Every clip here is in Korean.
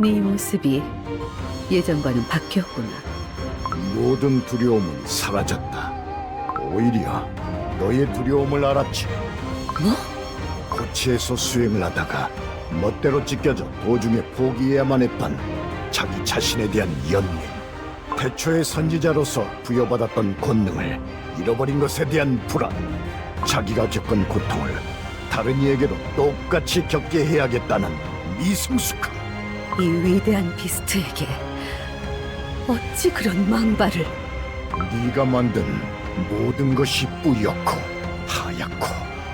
네 모습이 예전과는 바뀌었구나. 모든 두려움은 사라졌다. 오히려 너의 두려움을 알았지. 뭐? 고치에서 수행을 하다가 멋대로 찢겨져 도중에 포기해야만 했던 자기 자신에 대한 연민. 태초의 선지자로서 부여받았던 권능을 잃어버린 것에 대한 불안. 자기가 겪은 고통을 다른 이에게도 똑같이 겪게 해야겠다는 미성숙함. 이 위대한 비스트에게 어찌 그런 망발을 네가 만든 모든 것이 뿌옇고 하얗고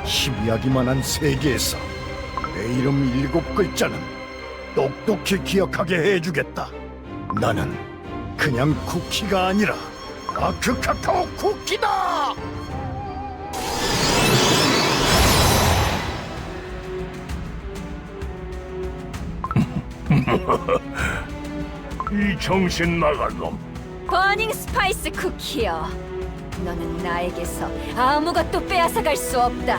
희미하기만 한 세계에서 내 이름 일곱 글자는 똑똑히 기억하게 해주겠다. 나는 그냥 쿠키가 아니라 아크 카카오 쿠키다! 이 정신 나간 놈. 버닝 스파이스 쿠키여. 너는 나에게서 아무것도 빼앗아갈 수 없다.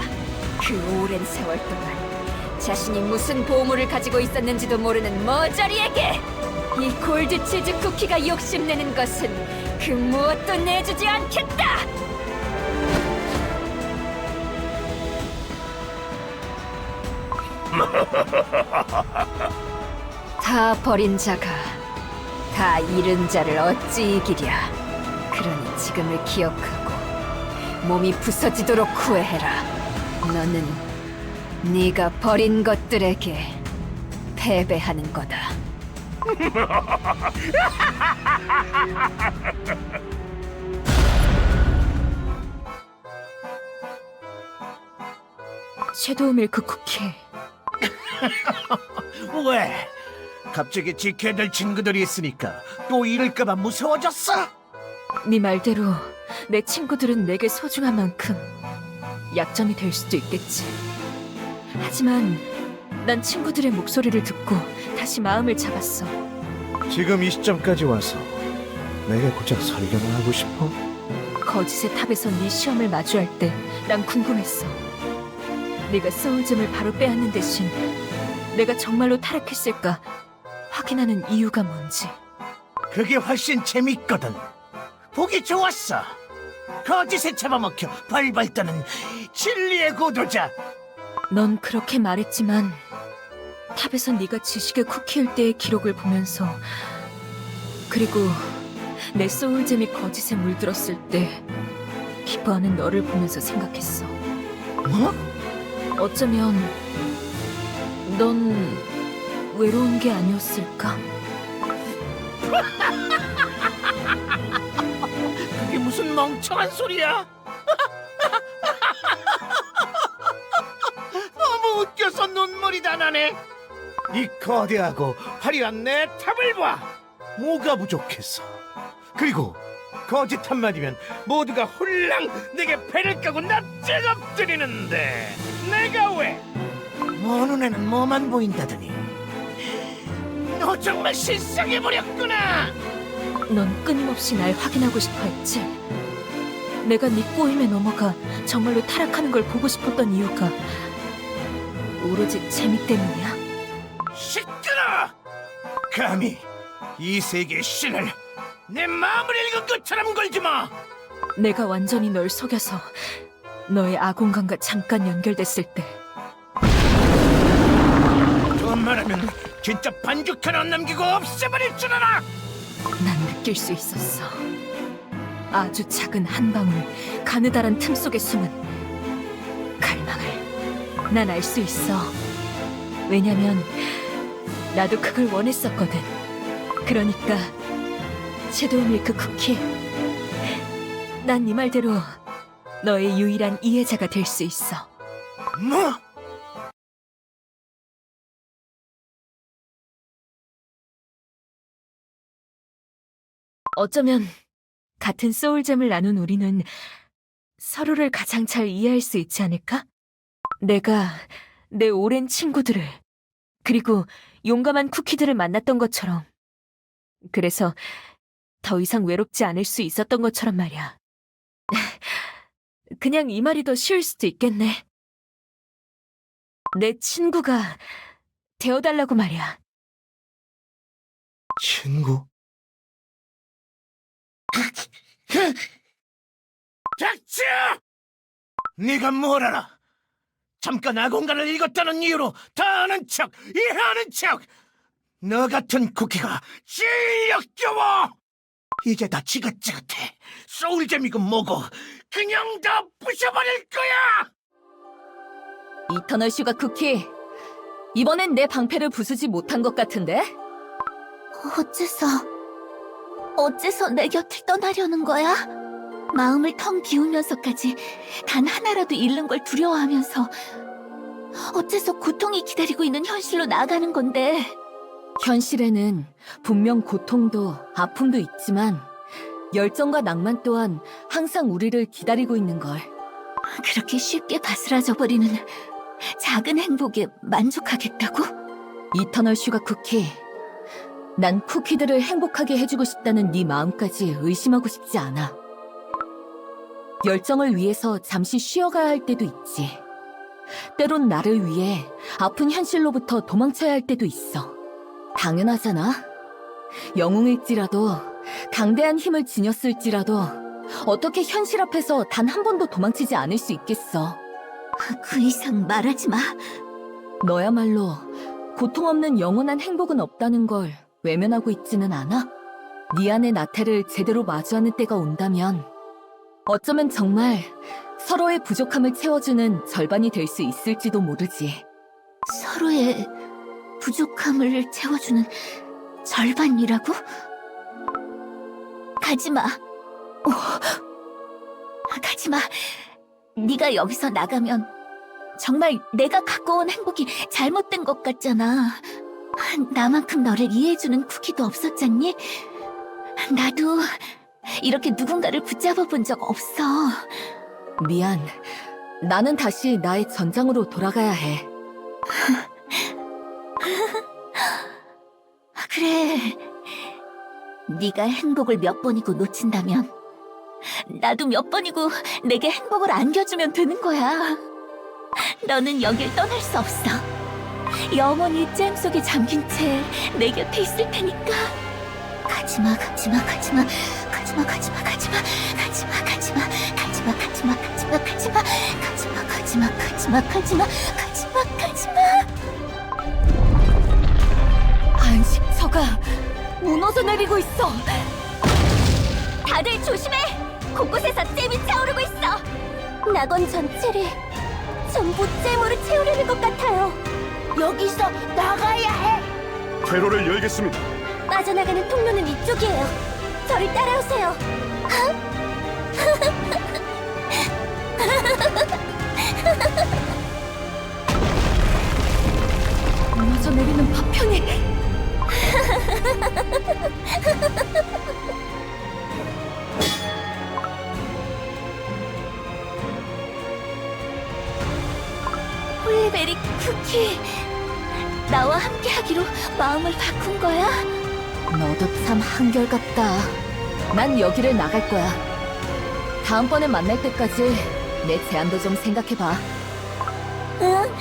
그 오랜 세월 동안 자신이 무슨 보물을 가지고 있었는지도 모르는 머저리에게 이 골드 치즈 쿠키가 욕심내는 것은 그 무엇도 내주지 않겠다. 다 버린 자가 다 잃은 자를 어찌 이기랴. 그러니 지금을 기억하고 몸이 부서지도록 후회해라. 너는 네가 버린 것들에게 패배하는 거다. 섀도우 밀크 쿠키. 왜? 갑자기 지켜야 될 친구들이 있으니까 또 잃을까봐 무서워졌어? 네 말대로 내 친구들은 내게 소중한 만큼 약점이 될 수도 있겠지. 하지만 난 친구들의 목소리를 듣고 다시 마음을 잡았어. 지금 이 시점까지 와서 내가 고작 설교만 하고 싶어? 거짓의 탑에서 네 시험을 마주할 때 난 궁금했어. 네가 소울잼을 바로 빼앗는 대신 내가 정말로 타락했을까 확인하는 이유가 뭔지. 그게 훨씬 재밌거든. 보기 좋았어. 거짓에 잡아먹혀 발발 떠는 진리의 구도자. 넌 그렇게 말했지만 탑에서 네가 지식의 쿠키일 때의 기록을 보면서 그리고 내 소울잼이 거짓에 물들었을 때 기뻐하는 너를 보면서 생각했어. 뭐? 어쩌면 넌 외로운 게 아니었을까? 그게 무슨 멍청한 소리야? 너무 웃겨서 눈물이 다 나네. 이 거대하고 화려한 내 탑을 봐. 뭐가 부족했어? 그리고 거짓 한마디면 모두가 홀랑 내게 배를 까고 납작 엎드리는데 내가 왜? 뭐 눈에는 뭐만 보인다더니 너 정말 실상해버렸구나. 넌 끊임없이 날 확인하고 싶어 했지. 내가 네 꼬임에 넘어가 정말로 타락하는 걸 보고 싶었던 이유가 오로지 재미 때문이야. 시끄러! 감히 이 세계의 신을 내 마음을 읽은 것처럼 걸지 마! 내가 완전히 널 속여서 너의 아공간과 잠깐 연결됐을 때 더 말하면 진짜 반죽 하나 안 남기고 없애버릴 줄 알아! 난 느낄 수 있었어. 아주 작은 한 방울, 가느다란 틈 속에 숨은 갈망을. 난 알 수 있어. 왜냐면 나도 그걸 원했었거든. 그러니까 섀도우 밀크 쿠키. 난 네 말대로 너의 유일한 이해자가 될 수 있어. 뭐? 어쩌면 같은 소울잼을 나눈 우리는 서로를 가장 잘 이해할 수 있지 않을까? 내가 내 오랜 친구들을 그리고 용감한 쿠키들을 만났던 것처럼 그래서 더 이상 외롭지 않을 수 있었던 것처럼 말이야. 그냥 이 말이 더 쉬울 수도 있겠네. 내 친구가 되어달라고 말이야. 친구? 닥쳐! 네가 뭘 알아? 잠깐 아공간을 읽었다는 이유로 다 아는 척, 이해하는 척! 너 같은 쿠키가 제일 역겨워! 이제 다 지긋지긋해. 소울잼이고 뭐고 그냥 다 부셔버릴 거야! 이터널 슈가 쿠키. 이번엔 내 방패를 부수지 못한 것 같은데? 어째서, 어째서 내 곁을 떠나려는 거야? 마음을 텅 비우면서까지 단 하나라도 잃는 걸 두려워하면서 어째서 고통이 기다리고 있는 현실로 나아가는 건데 현실에는 분명 고통도 아픔도 있지만 열정과 낭만 또한 항상 우리를 기다리고 있는 걸. 그렇게 쉽게 바스라져 버리는 작은 행복에 만족하겠다고? 이터널 슈가 쿠키. 난 쿠키들을 행복하게 해주고 싶다는 네 마음까지 의심하고 싶지 않아. 열정을 위해서 잠시 쉬어가야 할 때도 있지. 때론 나를 위해 아픈 현실로부터 도망쳐야 할 때도 있어. 당연하잖아. 영웅일지라도 강대한 힘을 지녔을지라도 어떻게 현실 앞에서 단 한 번도 도망치지 않을 수 있겠어. 그 이상 말하지 마. 너야말로 고통 없는 영원한 행복은 없다는 걸 외면하고 있지는 않아? 네 안의 나태를 제대로 마주하는 때가 온다면 어쩌면 정말 서로의 부족함을 채워주는 절반이 될 수 있을지도 모르지. 서로의 부족함을 채워주는 절반이라고? 가지마. 어. 가지마. 네가 여기서 나가면 정말 내가 갖고 온 행복이 잘못된 것 같잖아. 나만큼 너를 이해해주는 쿠키도 없었잖니? 나도 이렇게 누군가를 붙잡아 본 적 없어. 미안. 나는 다시 나의 전장으로 돌아가야 해. 그래. 네가 행복을 몇 번이고 놓친다면 나도 몇 번이고 내게 행복을 안겨주면 되는 거야. 너는 여길 떠날 수 없어. 영원히 잼 속에 잠긴 채 내 곁에 있을 테니까. 가지마, 가지마, 가지마, 가지마, 가지마, 가지마, 가지마, 가지마, 가지마, 가지마, 가지마, 가지마, 가지마, 가지마, 가지마, 가지마, 가지마, 가지마. 안식처가 무너져 내리고 있어. 다들 조심해! 곳곳에서 잼이 차오르고 있어! 낙원 전체를 전부 잼으로 채우려는 것 같아요. 여기서 나가야 해! 회로를 열겠습니다. 빠져나가는 통로는 이쪽이에요. 저를 따라오세요. 홀리베리 쿠키. 나와 함께 하기로 마음을 바꾼 거야? 너도 참 한결같다. 난 여기를 나갈 거야. 다음번에 만날 때까지 내 제안도 좀 생각해봐. 응,